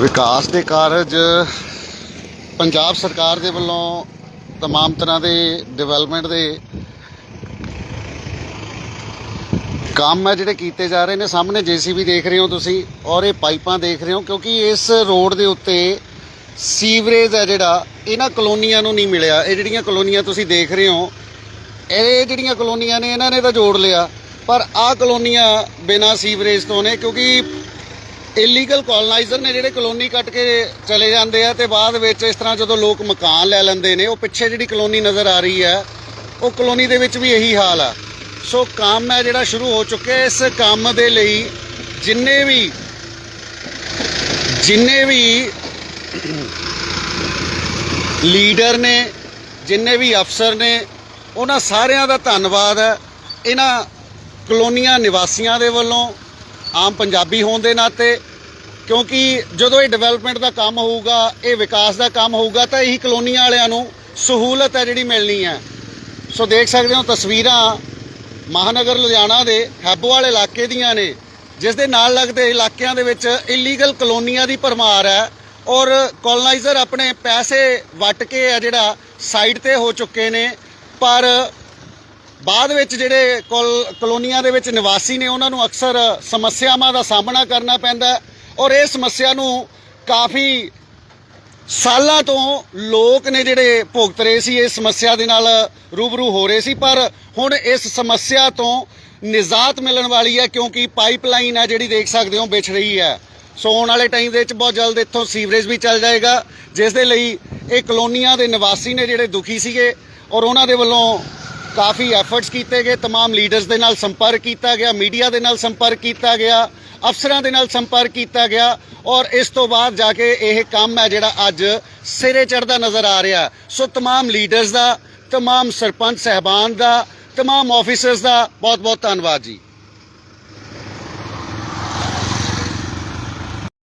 ਵਿਕਾਸ ਦੇ ਕਾਰਜ ਪੰਜਾਬ ਸਰਕਾਰ ਦੇ ਵੱਲੋਂ तमाम ਤਰ੍ਹਾਂ ਦੇ ਡਿਵੈਲਪਮੈਂਟ ਦੇ ਕੰਮ ਹੈ ਜਿਹੜੇ ਕੀਤੇ ਜਾ ਰਹੇ ਨੇ ਸਾਹਮਣੇ ਜੀਸੀਬੀ ਦੇਖ ਰਹੇ ਹੋ ਤੁਸੀਂ ਔਰ ਇਹ ਪਾਈਪਾਂ ਦੇਖ ਰਹੇ ਹੋ ਕਿਉਂਕਿ ਇਸ ਰੋਡ ਦੇ ਉੱਤੇ ਸੀਵਰੇਜ ਹੈ ਜਿਹੜਾ ਇਹਨਾਂ ਕਲੋਨੀਆਂ ਨੂੰ ਨਹੀਂ ਮਿਲਿਆ ਇਹ ਜਿਹੜੀਆਂ ਕਲੋਨੀਆਂ ਤੁਸੀਂ ਦੇਖ ਰਹੇ ਹੋ ਇਹ ਜਿਹੜੀਆਂ ਕਲੋਨੀਆਂ ਨੇ ਇਹਨਾਂ ਨੇ ਤਾਂ ਜੋੜ ਲਿਆ ਪਰ ਆਹ ਕਲੋਨੀਆਂ ਬਿਨਾਂ ਸੀਵਰੇਜ ਤੋਂ ਨੇ ਕਿਉਂਕਿ ਇਲੀਗਲ ਕਲੋਨਾਈਜ਼ਰ ਨੇ ਜਿਹੜੇ ਕਲੋਨੀ ਕੱਟ ਕੇ ਚਲੇ ਜਾਂਦੇ ਆ ਤੇ ਬਾਅਦ ਵਿੱਚ ਇਸ ਤਰ੍ਹਾਂ ਜਦੋਂ ਲੋਕ ਮਕਾਨ ਲੈ ਲੈਂਦੇ ਨੇ, ਉਹ ਪਿੱਛੇ ਜਿਹੜੀ ਕਲੋਨੀ ਨਜ਼ਰ ਆ ਰਹੀ ਹੈ, ਉਹ ਕਲੋਨੀ ਦੇ ਵਿੱਚ ਵੀ ਇਹੀ ਹਾਲ ਆ। ਸੋ ਕੰਮ ਹੈ ਜਿਹੜਾ ਸ਼ੁਰੂ ਹੋ ਚੁੱਕਿਆ, ਇਸ ਕੰਮ ਦੇ ਲਈ ਜਿੰਨੇ ਵੀ ਜਿੰਨੇ ਵੀ ਲੀਡਰ ਨੇ, ਜਿੰਨੇ ਵੀ ਅਫਸਰ ਨੇ, ਉਹਨਾਂ ਸਾਰਿਆਂ ਦਾ ਧੰਨਵਾਦ ਹੈ। ਇਹਨਾਂ ਕਲੋਨੀਆਂ ਨਿਵਾਸੀਆਂ ਦੇ ਵੱਲੋਂ ਆਮ ਪੰਜਾਬੀ ਹੋਣ ਦੇ ਨਾਤੇ, ਕਿਉਂਕਿ ਜਦੋਂ ਇਹ ਡਿਵੈਲਪਮੈਂਟ ਦਾ ਕੰਮ ਹੋਊਗਾ, ਇਹ ਵਿਕਾਸ ਦਾ ਕੰਮ ਹੋਊਗਾ, ਤਾਂ ਇਹੀ ਕਲੋਨੀਆਂ ਵਾਲਿਆਂ ਨੂੰ ਸਹੂਲਤ ਹੈ ਜਿਹੜੀ ਮਿਲਣੀ ਹੈ। ਸੋ ਦੇਖ ਸਕਦੇ ਹੋ ਤਸਵੀਰਾਂ ਮਹਾਨਗਰ ਲੁਧਿਆਣਾ ਦੇ ਹੈਬੋਵਾਲ ਇਲਾਕੇ ਦੀਆਂ ਨੇ, ਜਿਸ ਦੇ ਨਾਲ ਲੱਗਦੇ ਇਲਾਕਿਆਂ ਦੇ ਵਿੱਚ ਇਲੀਗਲ ਕਲੋਨੀਆਂ ਦੀ ਭਰਮਾਰ ਹੈ ਔਰ ਕਲੋਨਾਈਜ਼ਰ ਆਪਣੇ ਪੈਸੇ ਵਟ ਕੇ ਆ ਜਿਹੜਾ ਸਾਈਡ ਤੇ ਹੋ ਚੁੱਕੇ ਨੇ, ਪਰ ਬਾਅਦ ਵਿੱਚ ਜਿਹੜੇ ਕੋਲ- ਕਲੋਨੀਆਂ ਦੇ ਵਿੱਚ ਨਿਵਾਸੀ ਨੇ, ਉਹਨਾਂ ਨੂੰ ਅਕਸਰ ਸਮੱਸਿਆਵਾਂ ਦਾ ਸਾਹਮਣਾ ਕਰਨਾ ਪੈਂਦਾ ਔਰ ਇਹ ਸਮੱਸਿਆ ਨੂੰ ਕਾਫੀ ਸਾਲਾਂ ਤੋਂ ਲੋਕ ਨੇ ਜਿਹੜੇ ਭੁਗਤ ਰਹੇ ਸੀ, ਇਸ ਸਮੱਸਿਆ ਦੇ ਨਾਲ ਰੂਬਰੂ ਹੋ ਰਹੇ ਸੀ, ਪਰ ਹੁਣ ਇਸ ਸਮੱਸਿਆ ਤੋਂ ਨਿਜਾਤ ਮਿਲਣ ਵਾਲੀ ਹੈ ਕਿਉਂਕਿ ਪਾਈਪਲਾਈਨ ਹੈ ਜਿਹੜੀ ਦੇਖ ਸਕਦੇ ਹੋ, ਵਿਛ ਰਹੀ ਹੈ। ਸੋ ਆਉਣ ਵਾਲੇ ਟਾਈਮ ਦੇ ਵਿੱਚ ਬਹੁਤ ਜਲਦ ਇੱਥੋਂ ਸੀਵਰੇਜ ਵੀ ਚੱਲ ਜਾਏਗਾ, ਜਿਸ ਦੇ ਲਈ ਇਹ ਕਲੋਨੀਆਂ ਦੇ ਨਿਵਾਸੀ ਨੇ ਜਿਹੜੇ ਦੁਖੀ ਸੀਗੇ ਔਰ ਉਹਨਾਂ ਦੇ ਵੱਲੋਂ ਕਾਫੀ ਐਫਰਟਸ ਕੀਤੇ ਗਏ तमाम ਲੀਡਰਸ ਦੇ ਨਾਲ ਸੰਪਰਕ ਕੀਤਾ ਗਿਆ ਮੀਡੀਆ ਦੇ ਨਾਲ ਸੰਪਰਕ ਕੀਤਾ ਗਿਆ ਅਫਸਰਾਂ ਦੇ ਨਾਲ ਸੰਪਰਕ ਕੀਤਾ ਗਿਆ ਔਰ ਇਸ ਤੋਂ ਬਾਅਦ ਜਾ ਕੇ ਇਹ ਕੰਮ ਹੈ ਜਿਹੜਾ ਅੱਜ ਸਿਰੇ ਚੜਦਾ ਨਜ਼ਰ ਆ ਰਿਹਾ ਸੋ तमाम ਲੀਡਰਸ ਦਾ तमाम ਸਰਪੰਚ ਸਹਿਬਾਨ ਦਾ तमाम ਆਫੀਸਰਸ ਦਾ ਬਹੁਤ ਬਹੁਤ ਧੰਨਵਾਦ ਜੀ